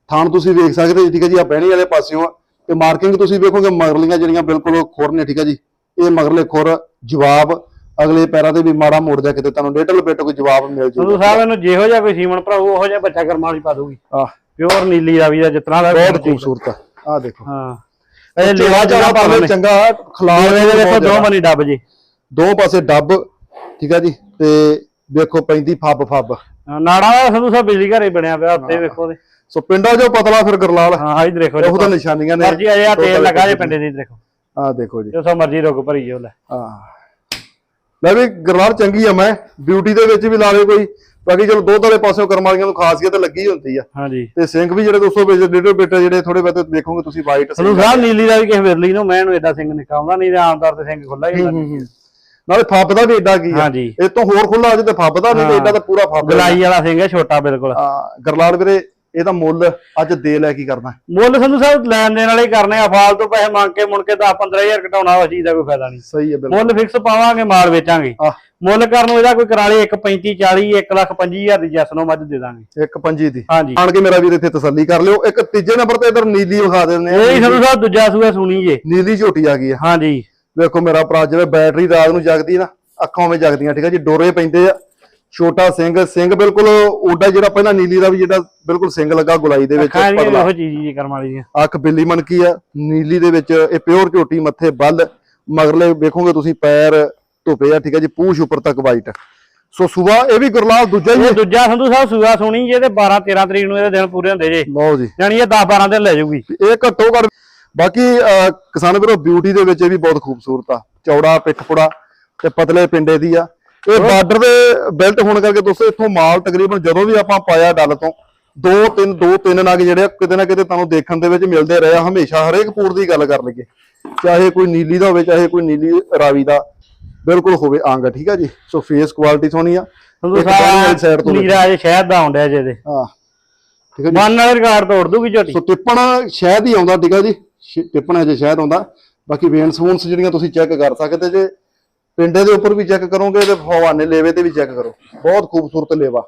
ਥਾਣ ਤੁਸੀਂ ਵੇਖ ਸਕਦੇ ਜੀ ਠੀਕ ਆ ਜੀ ਆ ਬਹਿਣੀ ਵਾਲੇ ਪਾਸਿਓਂ ਆ। ਤੇ ਮਾਰਕਿੰਗ ਤੁਸੀਂ ਵੇਖੋਗੇ ਮਗਰਲੀਆਂ ਜਿਹੜੀਆਂ ਬਿਲਕੁਲ ਖੁਰ ਨੇ ਠੀਕ ਆ ਜੀ। ਇਹ ਮਗਰਲੇ ਖੁਰ ਜਵਾਬ ਅਗਲੇ ਪੈਰਾਂ ਤੇ ਵੀ ਮਾੜਾ ਮੋੜ ਜਾ ਕਿਤੇ ਤੁਹਾਨੂੰ ਡੇਟਲ ਬੇਟ ਕੋਈ ਜਵਾਬ ਮਿਲ ਸੰਧੂ ਜੂਗਾ ਸਾਹਿਬ ਇਹਨੂੰ ਜਿਹੋ ਜਿਹਾ ਕੋਈ ਸੀਮਨ ਭਰਾਊ ਉਹੋ ਜਿਹਾ ਬੱਚਾ ਕਰਮਾਂ ਵਾਲੀ ਪਾ ਦੂਗੀ ਆਹ। ਪਿਓਰ ਨੀਲੀ ਰਾਵੀ ਦਾ ਜਿਤਨਾ ਦਾ ਬਹੁਤ ਖੂਬਸੂਰਤ ਆ ਆਹ ਦੇਖੋ। ਹਾਂ। ਇਹ ਇਹ ਲੇਵਾ ਜਿਹੜਾ ਪਾਵੇ ਚੰਗਾ ਖਲਾਰ ਦੇ ਦੇਖੋ ਦੋ ਮਨੀ ਡੱਬ ਜੀ। ਦੋ ਪਾਸੇ ਡੱਬ ਠੀਕ ਆ ਜੀ? ਤੇ ਵੇਖੋ ਪੈਂਦੀ ਫੱਬ ਫੱਬ। ਨਾੜਾ ਦਾ ਸੰਧੂ ਸਾਹਿਬ ਬਿਜਲੀ ਘਰੇ ਬਣਿਆ ਪਿਆ ਉੱਤੇ ਵੇਖੋ ਦੇ ਸੋ ਪਿੰਡਾਂ ਜੋ ਪਤਲਾ ਫਿਰ ਗਰਲਾਲ। ਹਾਂ ਹਾਂ ਇੱਧਰ ਦੇਖੋ ਉਹ ਤਾਂ ਨਿਸ਼ਾਨੀਆਂ ਨੇ ਮਰਜ਼ੀ ਅਜੇ ਆ ਤੇਲ ਲਗਾ ਜੇ ਪਿੰਡੇ ਦੀ ਦੇਖੋ। ਆਹ ਦੇਖੋ ਜੀ। ਜਿੱਥੋਂ ਮਰਜ਼ੀ ਰੁਕ ਭਰੀ ਜਾਓ ਲੈ। ਆਹ। ਲੈ ਵੀ ਗਰਲਾਲ ਚੰਗੀ ਆ ਮੈਂ ਬਿਊਟੀ ਦੇ ਵਿੱਚ ਵੀ ਲਾਵੇ ਕੋਈ। ਬਾਕੀ ਚਲੋ ਦੁੱਧ ਵਾਲੇ ਪਾਸਿਓਂ ਕਰਮ ਵਾਲੀਆਂ ਨੂੰ ਖਾਸੀਅਤ ਲੱਗੀ ਹੁੰਦੀ ਆ। ਹਾਂਜੀ। ਤੇ ਸਿੰਘ ਵੀ ਜਿਹੜੇ ਦੋਸਤੋ ਵਿੱਚ ਡੇਢੋ ਬੇਟੇ ਜਿਹੜੇ ਥੋੜੇ ਬਹੁਤੇ ਵੇਖੋਗੇ ਤੁਸੀਂ ਵਾਈਟ ਸੰਧੂ ਸਾਹਿਬ ਨੀਲੀ ਦਾ ਵੀ ਕਿਸੇ ਵਿਰਲੀ ਨੂੰ ਮੈਂ ਇਹਨੂੰ ਐਡਾ ਸਿੰਘ ਨਿਕਾਉਂਦਾ ਨਹੀਂ ਤੇ ਆਮ ਤੌਰ ਤੇ ਸਿੰਘ ਖੁੱਲਾ ਹੀ ਹੁੰਦਾ। ਨਾਲੇ ਫੱਬਦਾ ਵੀ ਏਡਾ ਕੀ ਆ। ਹਾਂਜੀ। ਇਹ ਤੋਂ ਹੋਰ ਖੁੱਲਾ ਅਜੇ ਤੇ ਫੱਬਦਾ ਨਹੀਂ ਤੇ ਹਾਂ। ਏਡਾ ਤਾਂ ਪੂਰਾ ਫੱਬ ਗਲਾਈ ਵਾਲਾ ਸਿੰਘ ਹੈ ਛੋਟਾ ਬਿਲਕੁਲ। ਆ ਗਰਲਾਲ ਵੀਰੇ ਇਹਦਾ ਮੁੱਲ ਅੱਜ ਦੇ ਲੈ ਕੀ ਕਰਨਾ? ਮੁੱਲ ਸੰਧੂ ਸਾਹਿਬ ਲੈਣ ਦੇਣ ਵਾਲੇ ਹੀ ਕਰਨੇ ਆ ਫਾਲਤੂ ਪੈਸੇ ਮੰਗ ਕੇ ਮੁੜ ਕੇ 10 15000 ਘਟਾਉਣਾ ਉਸ ਚੀਜ਼ ਦਾ ਕੋਈ ਫਾਇਦਾ ਨਹੀਂ। ਸਹੀ ਹੈ ਬਿਲਕੁਲ। ਮੁੱਲ ਫਿਕਸ ਪਾਵਾਂਗੇ ਮਾਲ ਵੇਚਾਂਗੇ। ਮੁੱਲ ਕਰਨ ਨੂੰ ਇਹਦਾ ਕੋਈ ਕਰਾਲੇ 1 35 40 1 ਲੱਖ 25000 ਦੀ ਜੈਸ ਨੂੰ ਮੱਝ ਦੇ ਦਾਂਗੇ। ਇੱਕ ਪੰਜੀ ਦੀ। ਹਾਂਜੀ। ਆਣ ਕੇ ਮੇਰਾ ਵੀਰ ਇੱਥੇ ਤਸੱਲੀ ਕਰ ਲਿਓ। ਇੱਕ ਤੀਜੇ ਨੰਬਰ ਤੇ ਇਧਰ ਨੀਲੀ ਵਿਖਾ ਦਿੰਦੇ ਇਹ ਹੀ ਆ ਸੰਧੂ ਸਾਹਿਬ ਦੂਜਾ ਸੂਆ ਸੁਣੀ ਜੇ। ਨੀਲੀ ਝੋਟੀ ਆ ਗਈ ਆ। ਹਾਂਜੀ। ਵੇਖੋ ਮੇਰਾ ਭਰਾ ਜਿਵੇਂ ਬੈਟਰੀ ਰਾਤ ਨੂੰ ਜਗਦੀ ਨਾ ਅੱਖਾਂ ਵਿੱਚ ਜਗਦੀਆਂ ਠੀਕ ਆ ਜੀ ਡੋਰੇ ਪੈਂਦੇ ਆ। ਛੋਟਾ ਸਿੰਘ ਸਿੰਘ ਬਿਲਕੁਲ ਓਡਾ ਜਿਹੜਾ ਪਹਿਲਾਂ ਨੀਲੀ ਦਾ ਵੀ ਜਿਹੜਾ ਬਿਲਕੁਲ ਸਿੰਘ ਲੱਗਾ ਗੁਲਾਈ ਦੇ ਵਿੱਚ ਪਤਲਾ ਇਹੋ ਚੀਜ਼ ਜੀ ਕਰਮ ਵਾਲੀ ਦੀਆਂ। ਅੱਖ ਬਿੱਲੀ ਮਨਕੀ ਆ ਨੀਲੀ ਦੇ ਵਿੱਚ ਇਹ ਪਿਓਰ ਝੋਟੀ ਮੱਥੇ ਬੱਲ ਮਗਰਲੇ ਵੇਖੋਗੇ ਤੁਸੀਂ ਪੈਰ ਧੁੱਪੇ ਆ ਠੀਕ ਆ ਜੀ ਪੂਛ ਉੱਪਰ ਤੱਕ ਵਾਈਟ ਸੋ ਸਵੇਰ ਇਹ ਵੀ ਗੁਰਲਾਲ ਦੂਜਾ ਹੀ ਇਹ ਦੂਜਾ ਸੰਧੂ ਸਾਹਿਬ ਸੂਆ ਸੁਣੀ ਜੇ ਤੇ 12 13 ਤਰੀਕ ਨੂੰ ਇਹਦੇ ਦਿਨ ਪੂਰੇ ਹੁੰਦੇ ਜੇ। ਲਓ ਜੀ। ਜਾਣੀ ਇਹ 10 12 ਦਿਨ ਲੈ ਜਾਊਗੀ। ਇਹ ਘੱਟੋ ਘੱਟ ਬਾਕੀ ਕਿਸਾਨ ਵੀਰੋ ਬਿਊਟੀ ਦੇ ਵਿੱਚ ਇਹ ਵੀ ਬਹੁਤ ਖੂਬਸੂਰਤ ਆ। ਚੌੜਾ ਪਿੱਠ ਪੁੜਾ ਤੇ ਪਤਲੇ ਪਿੰਡੇ ਦੀ ਆ। ਇਹ ਬਾਰਡਰ ਦੇ ਬੈਲਟ ਹੋਣ ਕਰਕੇ ਦੋਸਤੋ ਇੱਥੋਂ ਮਾਲ ਤਕਰੀਬਨ ਜਦੋਂ ਵੀ ਆਪਾਂ ਪਾਇਆ ਡੱਲ ਤੋਂ ਦੋ ਤਿੰਨ ਦੋ ਤਿੰਨ ਨਗ ਜਿਹੜੇ ਕਿਤੇ ਨਾ ਕਿਤੇ ਤੁਹਾਨੂੰ ਦੇਖਣ ਦੇ ਵਿੱਚ ਮਿਲਦੇ ਰਹੇ ਆ। ਹਮੇਸ਼ਾ ਹਰੇਕ ਪੂਰ ਦੀ ਗੱਲ ਕਰ ਲਈਏ। ਚਾਹੇ ਕੋਈ ਨੀਲੀ ਦਾ ਹੋਵੇ ਚਾਹੇ ਕੋਈ ਨੀਲੀ ਰਾਵੀ ਦਾ ਬਿਲਕੁਲ ਹੋਵੇ ਅੰਗ ਠੀਕ ਆ ਜੀ? ਸੋ ਫੇਸ ਕੁਆਲਿਟੀ ਸੋਹਣੀ ਆ। ਸਾਹਿਬ ਤੋਂ ਨੀਰਾ ਜੇ ਸ਼ਹਿਦ ਦਾ ਆਉਂਦਿਆ ਜੇ ਦੇ ਹਾਂ ਠੀਕ ਆ ਜੀ? ਮਨ ਵਾਲੇ ਰਿਕਾਰਡ ਤੋੜ ਦੂਗੀ ਝੋਟੀ। ਸੋ ਟਿੱਪਣ ਸ਼ਾਇਦ ਹੀ ਆਉਂਦਾ ਠੀਕ ਆ ਜੀ? ਟਿੱਪਣ ਹਜੇ ਸ਼ਾਇਦ ਆਉਂਦਾ। ਬਾਕੀ ਵੇਨਸ ਵੂਨਸ ਜਿਹੜੀਆਂ ਤੁਸੀਂ ਚੈੱਕ ਕਰ ਸਕਦੇ ਜੇ ਪਿੰਡੇ ਦੇ ਉੱਪਰ ਵੀ ਚੈੱਕ ਕਰੋਗੇ ਤੇ ਹਵਾਨੇ ਲੇਵੇ ਤੇ ਵੀ ਚੈੱਕ ਕਰੋ। ਬਹੁਤ ਖੂਬਸੂਰਤ ਲੇਵਾ।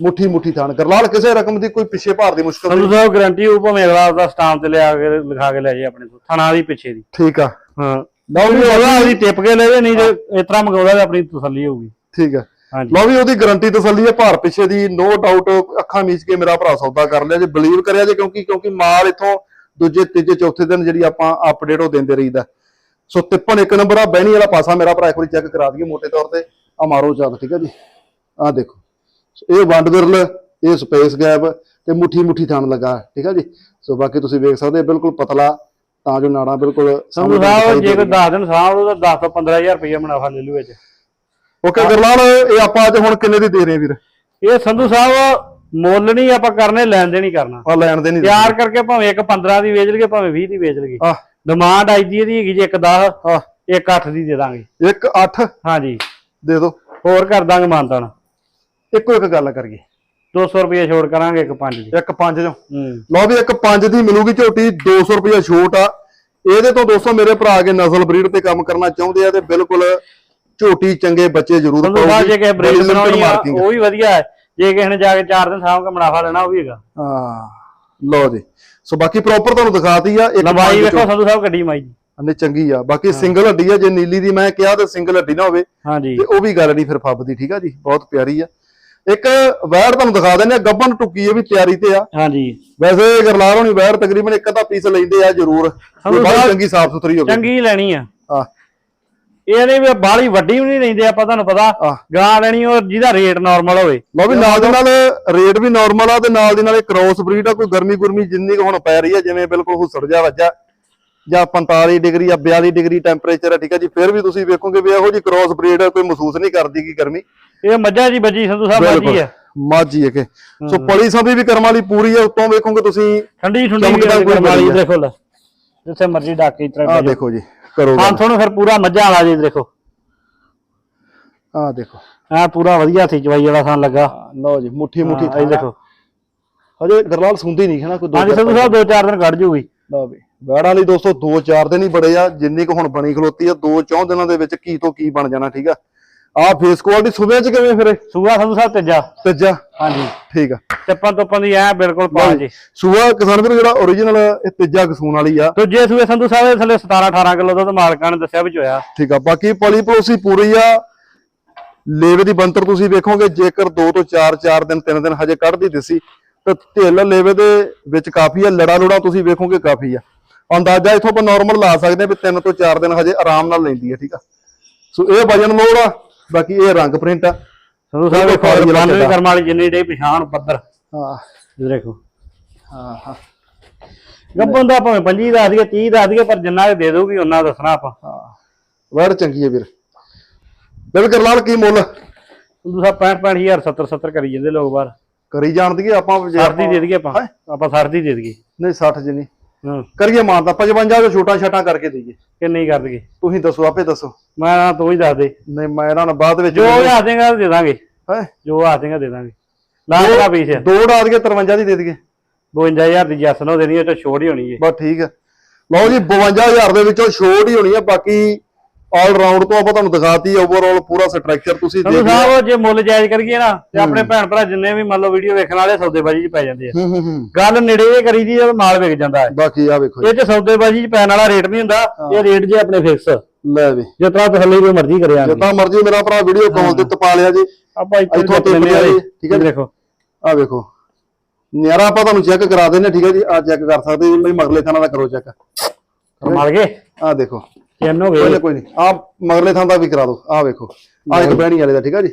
ਮੁੱਠੀ ਮੁੱਠੀ ਥਾਣ ਗਰਲਾਲ ਕਿਸੇ ਰਕਮ ਦੀ ਕੋਈ ਪਿੱਛੇ ਭਾਰ ਦੀ ਮੁਸ਼ਕਲ ਨਹੀਂ। ਸਾਹਿਬ ਗਾਰੰਟੀ ਉਹ ਭਾਵੇਂ ਅਗਲਾ ਆਪਦਾ ਸਟਾਂਪ ਤੇ ਲਿਆ ਕੇ ਲਿਖਾ ਕੇ ਲੈ ਜੇ ਆਪਣੇ ਤੋਂ ਥਣਾ ਦੀ ਪਿੱਛੇ ਦੀ। ਠੀਕ ਆ। ਹਾਂ। ਲਓ ਵੀ ਉਹਦਾ ਉਹਦੀ ਟਿਪ ਕੇ ਲੈ ਜੇ ਨਹੀਂ ਤੇ ਇਸ ਤਰ੍ਹਾਂ ਮੰਗਾਉਂਦਾ ਤੇ ਆਪਣੀ ਤਸੱਲੀ ਹੋਊਗੀ। ਠੀਕ ਆ। ਲਓ ਵੀ ਉਹਦੀ ਗਾਰੰਟੀ ਤਸੱਲੀ ਹੈ ਭਾਰ ਪਿੱਛੇ ਦੀ ਨੋ ਡਾਊਟ ਅੱਖਾਂ ਮੀਚ ਕੇ ਮੇਰਾ ਭਰਾ ਸੌਦਾ ਕਰ ਲਿਆ ਜੇ ਬਲੀਵ ਕਰਿਆ ਜੇ ਕਿਉਂਕਿ ਕਿਉਂਕਿ ਮਾਲ ਇਥੋਂ ਦੂਜੇ ਤੀਜੇ ਚੌਥੇ ਦਿਨ ਜਿਹੜੀ ਆਪਾਂ ਅਪਡੇਟ ਉਹ ਦਿੰਦੇ ਰਹੀਦਾ। ਸੋ ਤਿੱਪਣ ਇੱਕ ਨੰਬਰ ਆ ਬਹਿਣੀ ਵਾਲਾ ਪਾਸਾ ਮੇਰਾ ਭਰਾ ਇੱਕ ਵਾਰੀ ਚੈੱਕ ਕਰਾ ਦਈਏ ਮੋٹے ਤੌਰ ਤੇ। ਆ ਮਾਰੋ ਚੱਕ ਠੀਕ ਹੈ ਜੀ? ਆ ਦੇਖੋ। ਇਹ ਵੰਡ ਵਿਰਲ ਇਹ ਸਪੇਸ ਗੈਪ ਤੇ ਮੁੱਠੀ ਮੁੱਠੀ ਥਾਣ ਲੱਗਾ ਠੀਕ ਹੈ ਜੀ? ਸੋ ਬਾਕੀ ਤੁਸੀਂ ਵੇਖ ਸਕਦੇ ਬਿਲਕੁਲ ਪਤਲਾ ਤਾਂ ਜੋ ਨਾੜਾਂ ਬਿਲਕੁਲ ਸੰਧੂ ਸਾਹਿਬ ਜੇ ਕੋਈ 10 ਦਿਨ ਸਾਂਭ ਲਓ ਤਾਂ 10 ਤੋਂ 15000 ਰੁਪਏ ਮੁਨਾਫਾ ਲੈ ਲੂ ਵਿੱਚ। ਓਕੇ ਗਰਲਾਲ ਇਹ ਆਪਾਂ ਅੱਜ ਹੁਣ ਕਿੰਨੇ ਦੀ ਦੇ ਰਹੇ ਆ ਵੀਰ? ਇਹ ਸੰਧੂ ਸਾਹਿਬ ਮੁੱਲ ਨਹੀਂ ਆਪਾਂ ਕਰਨੇ ਲੈਣ ਦੇਣ ਕਰਨਾ। ਆ ਲੈਣ ਦੇ ਨਹੀਂ ਤਿਆਰ ਕਰਕੇ ਭਾਵੇਂ ਇੱਕ 15 ਦੀ ਵੇਚ ਲਈਏ ਭਾਵੇਂ 20 ਦੀ ਵੇਚ ਲਈਏ। ਆ ਡਿਮਾਂਡ ਆਈ ਦੀ ਇਹਦੀ ਹੈਗੀ ਜੇ ਇੱਕ 10 ਆ ਇੱਕ 8 ਦੀ ਦੇ ਦਾਂਗੇ। ਇੱਕ 8 ਹਾਂਜੀ। ਦੇ ਦਿਓ ਹੋਰ ਕਰ ਦਾਂਗੇ ਮਾਨਤਾਨ। ਇੱਕੋ ਇੱਕ ਗੱਲ ਕਰੀਏ। 200 ਰੁਪਏ ਛੋੜ ਕਰਾਂਗੇ ਇੱਕ 5 ਦੀ। ਇੱਕ 5 ਚੋਂ। ਹੂੰ। ਲਓ ਵੀ ਇੱਕ 5 ਦੀ ਮਿਲੂਗੀ ਝੋਟੀ 200 ਰੁਪਏ ਛੋਟ ਆ। ਇਹਦੇ ਤੋਂ ਦੋਸਤੋ ਮੇਰੇ ਭਰਾ ਕੇ ਨਸਲ ਬਰੀਡ ਤੇ ਕੰਮ ਕਰਨਾ ਚਾਹੁੰਦੇ ਆ ਤੇ ਬਿਲਕੁਲ ਝੋਟੀ ਚੰਗੇ ਬੱਚੇ ਜ਼ਰੂਰ ਜੇ ਕਿਸੇ ਬਣਾਉਣੀ ਆ marking ਉਹ ਵੀ ਵਧੀਆ ਹੈ। ਜੇ ਕਿਸੇ ਨੇ ਜਾ ਕੇ 4 ਦਿਨ ਸਾਂਭ ਕੇ ਮੁਨਾਫਾ ਲੈਣਾ ਉਹ ਵੀ ਹੈਗਾ। ਹਾਂ। ਲਓ ਜੀ। ਸੋ ਬਾਕੀ ਪ੍ਰੋਪਰ ਤੁਹਾਨੂੰ ਦਿਖਾਤੀ ਆ ਇੱਕ ਲੰਬਾਈ ਵੇਖੋ। ਸੰਧੂ ਸਾਹਿਬ ਗੱਡੀ ਮਾਈ ਦੀ ਨੇ ਚੰਗੀ ਆ। ਬਾਕੀ ਸਿੰਗਲ ਹੱਡੀ ਆ ਜੇ ਨੀਲੀ ਦੀ ਮੈਂ ਕਿਹਾ ਤੇ ਸਿੰਗਲ ਹੱਡੀ ਨਾ ਹੋਵੇ ਹਾਂਜੀ ਤੇ ਉਹ ਵੀ ਗੱਲ ਨਹੀਂ ਫਿਰ ਫੱਬਦੀ ਠੀਕ ਆ ਜੀ? ਬਹੁਤ ਪਿਆਰੀ ਆ। ਇੱਕ ਵੈੜ ਤੁਹਾਨੂੰ ਦਿਖਾ ਦਿੰਦੇ ਆ ਗੱਬਨ ਟੁੱਕੀ ਇਹ ਵੀ ਤਿਆਰੀ ਤੇ ਆ। ਹਾਂਜੀ ਵੈਸੇ ਗਰਲਾਲ ਹੋਣੀ ਵੈੜ ਤਕਰੀਬਨ ਇੱਕ ਅੱਧਾ ਪੀਸ ਲੈਂਦੇ ਆ ਜ਼ਰੂਰ। ਬਹੁਤ ਚੰਗੀ ਸਾਫ਼ ਸੁਥਰੀ ਹੋਵੇ। ਚੰਗੀ ਲੈਣੀ ਆ। ਆ ਇਹ ਨਹੀਂ ਵੀ ਬਾਹਲੀ ਵੱਡੀ ਵੀ ਨਹੀਂ ਲੈਂਦੇ ਆਪਾਂ ਤੁਹਾਨੂੰ ਪਤਾ। ਗਾਂ ਲੈਣੀ ਉਹ ਜਿਹਦਾ ਰੇਟ ਨਾਰਮਲ ਹੋਵੇ। ਲਓ ਵੀ ਨਾਲ ਦੇ ਨਾਲ ਰੇਟ ਵੀ ਨਾਰਮਲ ਆ ਤੇ ਨਾਲ ਦੀ ਨਾਲ ਇਹ ਕ੍ਰੋਸ ਬਰੀਡ ਆ ਕੋਈ ਗਰਮੀ ਗੁਰਮੀ ਜਿੰਨੀ ਹੁਣ ਪੈ ਰਹੀ ਆ ਜਿਵੇਂ ਬਿਲਕੁਲ ਹੁਸੜ ਜਾ ਵੱਜਾ ਜਾਂ 45 ਡਿਗਰੀ ਜਾਂ 42 ਡਿਗਰੀ ਟੈਂਪਰੇਚਰ ਆ ਠੀਕ ਆ ਜੀ ਫਿਰ ਵੀ ਤੁਸੀਂ ਵੇਖੋਗੇ ਵੀ ਇਹੋ ਜੀ ਕ੍ਰੋਸ ਬਰੀਡ ਕੋਈ ਮਹਿਸੂਸ ਨਹੀਂ ਕਰਦੀ ਕੀ ਗਰਮੀ। ਇਹ ਮੱਝਾਂ ਜੀ ਬੱਜੀ ਸੰਧੂ ਸਾਹਿਬ ਬਾਜੀ ਆ। ਮਾਝੀ ਹੈ ਕਿ। ਸੋ ਪਲੀ ਸੰਭੀ ਵੀ ਕਰਮ ਵਾਲੀ ਪੂਰੀ ਆ ਉੱਤੋਂ ਵੇਖੋਗੇ ਤੁਸੀਂ ਠੰਡੀ ਠੰਡੀ ਵਾਲੀ ਆ। ਦੇਖੋ ਲੈ ਜਿੱਥੇ ਮਰਜ਼ੀ ਡਾਕ ਤਰ੍ਹਾਂ ਦੇਖੋ ਜੀ। ਕਰੋ ਹਾਂ ਤੁਹਾਨੂੰ ਫਿਰ ਪੂਰਾ ਮੱਝਾਂ ਵਾਲਾ ਜੀ ਦੇਖੋ। ਆਹ ਦੇਖੋ। ਆ ਪੂਰਾ ਵਧੀਆ ਸੀ ਚਵਾਈ ਵਾਲਾ ਸਾਨ ਲੱਗਾ। ਲਓ ਜੀ ਮੁੱਠੀ ਮੁੱਠੀ ਹਾਂ, ਇਹ ਦੇਖੋ। ਹਜੇ ਗਰਲਾਲ ਸੁਣਦੀ ਨਹੀਂ ਹੈ ਨਾ ਕੋਈ ਦੋ ਹਾਂਜੀ ਸੰਧੂ ਸਾਹਿਬ ਦੋ ਚਾਰ ਦਿਨ ਕੱਢ ਜੂਗੀ। ਲਓ ਵੀ ਵੈੜਾਂ ਲਈ ਦੋਸਤੋ 2-4 ਦਿਨ ਹੀ ਬੜੇ ਆ ਜਿੰਨੀ ਕੁ ਹੁਣ ਬਣੀ ਖਲੋਤੀ ਆ 2-4 ਦਿਨਾਂ ਦੇ ਵਿੱਚ ਕੀ ਤੋਂ ਕੀ ਬਣ ਜਾਣਾ ਠੀਕ ਆ? ਆਹ ਫੇਸ ਕੁਆਲਿਟੀ ਸੁਬਿਆਂ ਚ ਕਿਵੇਂ ਫਿਰ? ਸੂਆ ਸੰਧੂ ਸਾਹਿਬ ਤੀਜਾ। ਤੀਜਾ? ਹਾਂਜੀ। ਠੀਕ ਆ। ਚੱਪਾਂ ਤੋਪਾਂ ਦੀ ਐ ਬਿਲਕੁਲ ਪਾ ਜੀ ਸੂਆ ਕਿਸਾਨ ਵੀਰ ਜਿਹੜਾ origignal ਇਹ ਤੀਜਾ ਕਸੂਨ ਵਾਲੀ ਆ। ਦੂਜੇ ਸੂਏ ਸੰਧੂ ਸਾਹਿਬ ਦੇ ਥੱਲੇ 17 18 ਕਿਲੋ ਦੁੱਧ ਮਾਲਕਾਂ ਨੇ ਦੱਸਿਆ ਵਿੱਚ ਹੋਇਆ ਠੀਕ ਆ ਬਾਕੀ ਪਲੀ ਪਲੋਸੀ ਪੂਰੀ ਆ। ਲੇਵੇ ਦੀ ਬੰਤਰ ਤੁਸੀਂ ਵੇਖੋਗੇ ਜੇਕਰ 2 ਤੋਂ 4 4 ਦਿਨ 3 ਦਿਨ ਹਜੇ ਕੱਢਦੀ ਦਿਸੀ ਤੇ ਢਿੱਲ ਲੇਵੇ ਦੇ ਵਿੱਚ ਕਾਫੀ ਆ ਲੜਾ ਲੁੜਾ ਤੁਸੀਂ ਵੇਖੋਗੇ ਕਾਫੀ ਆ। ਅੰਦਾਜ਼ਾ ਇਥੋਂ ਆਪਾਂ ਨਾਰਮਲ ਲਾ ਸਕਦੇ ਆ ਵੀ 3 ਤੋਂ 4 ਦਿਨ ਹਜੇ ਆਰਾਮ ਨਾਲ ਲੈਂਦੀ ਆ ਠੀਕ ਆ। ਸੋ ਇਹ ਵਜਨ ਮੋੜ ਆ। ਬਾਕੀ ਇਹ ਰੰਗ ਪ੍ਰਿੰਟ ਆ। ਦੇਖੋ ਜਿਹੜਾ ਬੰਨ ਵੀ ਕਿੱਦਾਂ। ਕਰਮ ਵਾਲੀ ਜਿੰਨੀ ਡੇ ਪਛਾਣ ਪੱਧਰ। ਹਾਂ। ਇਹ ਦੇਖੋ। ਹਾਂ ਹਾਂ। ਗੱਬਨ ਦਾ ਭਾਵੇਂ 25 ਦੱਸ ਦਈਏ 30 ਦੱਸ ਦਈਏ ਪਰ ਜਿੰਨਾ ਦੇ ਦਊਗੀ ਉਹਨਾਂ ਦੱਸਣਾ ਆਪਾਂ। ਹਾਂ। ਵੜ ਚੰਗੀ ਹੈ ਵੀਰ। ਬਿਲਕੁਲ ਲਾਲ ਕੀ ਮੁੱਲ। ਸੰਧੂ ਸਾਹਿਬ 65 65000 70 70 ਕਰੀ ਜਾਂਦੇ ਲੋਕ ਬਾਹਰ। ਕਰੀ ਜਾਣ ਦੀਏ ਆਪਾਂ ਸਰਦੀ ਦੇ ਦਈਏ ਆਪਾਂ? ਆਪਾਂ ਸਰਦੀ ਦੇ ਦਈਏ। ਨਹੀਂ 60 ਜਿੰਨੀ। ਹਾਂ। ਕਰੀਏ ਮਾਨਤਾ 55 ਜੋ ਛੋਟਾ ਛਾਟਾਂ ਕਰਕੇ ਦਈਏ। ਕਿੰਨੀ ਕਰ ਦਈਏ। ਤੁਸੀਂ ਦੱਸੋ ਆਪੇ ਦੱਸੋ। ਮੈਂ ਨਾ ਤੂੰ ਹੀ ਦੱਸ ਦੇ। ਨਹੀਂ ਮੈਂ ਇਹਨਾਂ ਨੂੰ ਬਾਅਦ ਵਿੱਚ ਜੋ ਆ ਦੇਗਾ ਦੇ ਦਾਂਗੇ। ਹੈਂ? ਜੋ ਆ ਦੇਗਾ ਦੇ ਦਾਂਗੇ। ਲਾਖ ਦਾ ਪੀਸ ਹੈ ਦੋ ਉਡਾ ਕੇ 53 ਦੀ ਦੇ ਦਈਏ। 52000 ਦੀ ਜੱਸ ਨੂੰ ਦੇਣੀ ਉਹ ਤਾਂ ਛੋੜ ਹੀ ਹੋਣੀ ਹੈ। ਬਸ ਠੀਕ ਹੈ। ਲਓ ਜੀ 52000 ਦੇ ਵਿੱਚੋਂ ਛੋਟ ਹੀ ਹੋਣੀ ਹੈ ਬਾਕੀ ਆਲ ਰਾਉਂਡ ਤੋਂ ਆਪਾਂ ਤੁਹਾਨੂੰ ਦਿਖਾਤੀ ਓਵਰਆਲ ਪੂਰਾ ਸਟਰਕਚਰ ਤੁਸੀਂ ਦੇਖ ਸਾਹਿਬ ਜੇ ਮੁੱਲ ਜਾਇਜ਼ ਕਰੀਏ ਨਾ ਤੇ ਆਪਣੇ ਭੈਣ ਭਰਾ ਜਿੰਨੇ ਵੀ ਮੰਨ ਲਓ ਵੀਡੀਓ ਵੇਖਣ ਵਾਲੇ ਸੌਦੇਬਾਜ਼ੀ 'ਚ ਪੈ ਜਾਂਦੇ ਆ। ਗੱਲ ਨੇੜੇ ਕਰੀਦੀ ਆ ਤਾਂ ਮਾਲ ਵਿਕ ਜਾਂਦਾ ਹੈ। ਬਾਕੀ ਆ ਵੇਖੋ ਇਹ 'ਚ ਸੌਦੇਬਾਜ਼ੀ 'ਚ ਪੈਣ ਵਾਲਾ ਰੇਟ ਨਹੀਂ ਹੁੰਦਾ ਇਹ ਰੇਟ ਜੇ ਆਪਣੇ ਫਿਕਸ ਲੈ ਵੀ। ਤਰ੍ਹਾਂ ਤਸੱਲੀ ਕੋਈ ਮਰਜ਼ੀ ਕਰਿਆ ਜਿੱਦਾਂ ਮਰਜ਼ੀ ਮੇਰਾ ਭਰਾ ਵੀਡੀਓ ਕਾਲ ਤੇ ਤਪਾ ਲਿਆ ਜੀ। ਆਪਾਂ ਇੱਥੋਂ ਜੀ, ਠੀਕ ਹੈ। ਦੇਖੋ। ਆ ਵੇਖੋ। ਨਿਆਰਾ ਆਪਾਂ ਤੁਹਾਨੂੰ ਚੈੱਕ ਕਰਾ ਦਿੰਨੇ ਠੀਕ ਹੈ ਜੀ? ਆ ਚੈੱਕ ਕਰ ਸਕਦੇ ਜੀ ਮਗਲੇ ਥਾਣਾ ਦਾ ਕਰੋ ਚੈੱਕ ਮਰ ਗਏ। ਆ ਦੇਖੋ। ਤਿੰਨ ਹੋ ਕੋਈ ਗਏ ਨਾ ਕੋਈ ਨਹੀਂ। ਆ ਮਗਲੇ ਥਾਂ ਦਾ ਵੀ ਕਰਾ ਦਿਓ। ਆ ਵੇਖੋ। ਆ ਇੱਕ ਬਹਿਣੀ ਵਾਲੇ ਦਾ ਠੀਕ ਹੈ ਜੀ?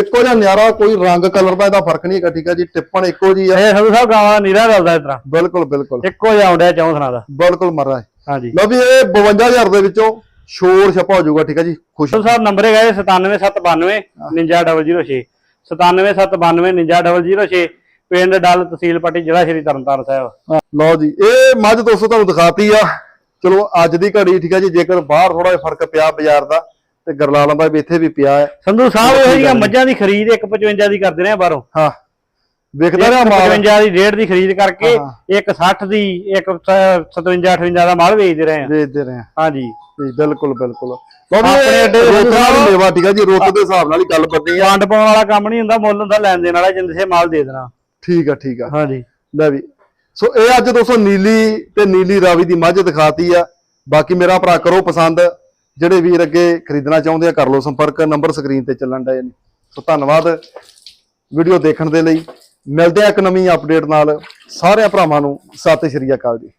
ਇੱਕੋ ਜਿਹਾ ਨਿਆਰਾ ਕੋਈ ਰੰਗ ਕਲਰ ਦਾ ਇਹਦਾ ਫ਼ਰਕ ਨਹੀਂ ਹੈਗਾ ਠੀਕ ਹੈ ਜੀ? ਟਿੱਪਣ ਇੱਕੋ ਜੀ ਆ। ਇਹ ਸੰਧੂ ਸਾਹਿਬ ਗਾਵਾਂ ਦਾ ਨੀਰਾ ਰਲਦਾ ਇਸ ਤਰ੍ਹਾਂ। ਬਿਲਕੁਲ ਬਿਲਕੁਲ। ਇੱਕੋ ਜਿਹਾ ਆਉਂਦਾ ਚੌਂ ਥਣਾ ਦਾ। ਬਿਲਕੁਲ ਮਰ ਹੈ ਹਾਂਜੀ। ਲਓ ਵੀ ਇਹ 52000 ਦੇ ਵਿੱਚੋਂ ਸ਼ੋਰ ਛਪਾ ਹੋ ਜਾਊਗਾ ਠੀਕ ਹੈ ਜੀ? ਖੁਸ਼ ਸੰਧੂ ਸਾਹਿਬ ਨੰਬਰ ਹੈਗਾ 97792 99006 97792 99006 ਪਿੰਡ ਡੱਲ ਤਹਿਸੀਲ ਪੱਟੀ ਜ਼ਿਲ੍ਹਾ ਸ਼੍ਰੀ ਤਰਨਤਾਰਨ ਸਾਹਿਬ। ਲਓ ਜੀ ਇਹ ਮੱਝ ਦੋਸਤੋ ਤੁਹਾਨੂੰ ਦਿਖਾਤੀ ਆ। ਚਲੋ ਅੱਜ ਦੀ ਘੜੀ ਠੀਕ ਹੈ ਜੀ ਜੇਕਰ ਬਾਹਰ ਥੋੜਾ ਜਿਹਾ ਫ਼ਰਕ ਪਿਆ ਬਾਜ਼ਾਰ ਦਾ ਤੇ ਗਰਲਾਲਾਂ ਦਾ ਵੀ ਇੱਥੇ ਵੀ ਪਿਆ ਹੈ। ਸੰਧੂ ਸਾਹਿਬ ਉਹ ਜਿਹੀਆਂ ਮੱਝਾਂ ਦੀ ਖਰੀਦ 155 ਦੀ ਕਰਦੇ ਰਹੇ ਆ ਬਾਹਰੋਂ। ਹਾਂ। ਵੇਖਦਾ ਰਿਹਾ ਮਾਲ। 155 ਦੀ ਡੇਢ ਦੀ ਖਰੀਦ ਕਰਕੇ ਹਾਂ। ਇੱਕ 60 ਦੀ ਇੱਕ 57 58 ਦਾ ਮਾਲ ਵੇਚਦੇ ਰਹੇ ਆ। ਵੇਚਦੇ ਰਹੇ ਆ। ਹਾਂਜੀ। ਜੀ ਬਿਲਕੁਲ ਬਿਲਕੁਲ। ਆਪਣੇ ਅੱਡੇ ਮੇਵਾ ਠੀਕ ਹੈ ਜੀ ਰੁੱਤ ਦੇ ਹਿਸਾਬ ਨਾਲ ਹੀ ਗੱਲ ਬੰਦੀ ਆ। ਵੰਡ ਪਾਉਣ ਵਾਲਾ ਕੰਮ ਨਹੀਂ ਹੁੰਦਾ ਮੁੱਲ ਹੁੰਦਾ ਲੈਣ ਦੇਣ ਵਾਲਾ ਜਿੰਦੇ ਸੇ ਮਾਲ ਦੇ ਦੇਣਾ। ਠੀਕ ਆ ਠੀਕ ਆ। ਹਾਂਜੀ। ਲੈ ਵੀ ਸੋ ਇਹ ਅੱਜ ਦੋਸਤੋ ਨੀਲੀ ਤੇ ਨੀਲੀ ਰਾਵੀ ਦੀ ਮੱਝ ਦਿਖਾਤੀ ਆ। ਬਾਕੀ ਮੇਰਾ ਭਰਾ ਕਰੋ ਪਸੰਦ। ਜਿਹੜੇ ਵੀਰ ਅੱਗੇ ਖਰੀਦਣਾ ਚਾਹੁੰਦੇ ਆ, ਕਰ ਲਓ ਸੰਪਰਕ। ਨੰਬਰ ਸਕਰੀਨ ਤੇ ਚੱਲਣ ਡਏ ਨੇ। ਸੋ ਧੰਨਵਾਦ ਵੀਡੀਓ ਦੇਖਣ ਦੇ ਲਈ। ਮਿਲਦੇ ਆ ਇੱਕ ਨਵੀਂ ਅਪਡੇਟ ਨਾਲ। ਸਾਰਿਆਂ ਭਰਾਵਾਂ ਨੂੰ ਸਤਿ ਸ਼੍ਰੀ ਅਕਾਲ ਜੀ।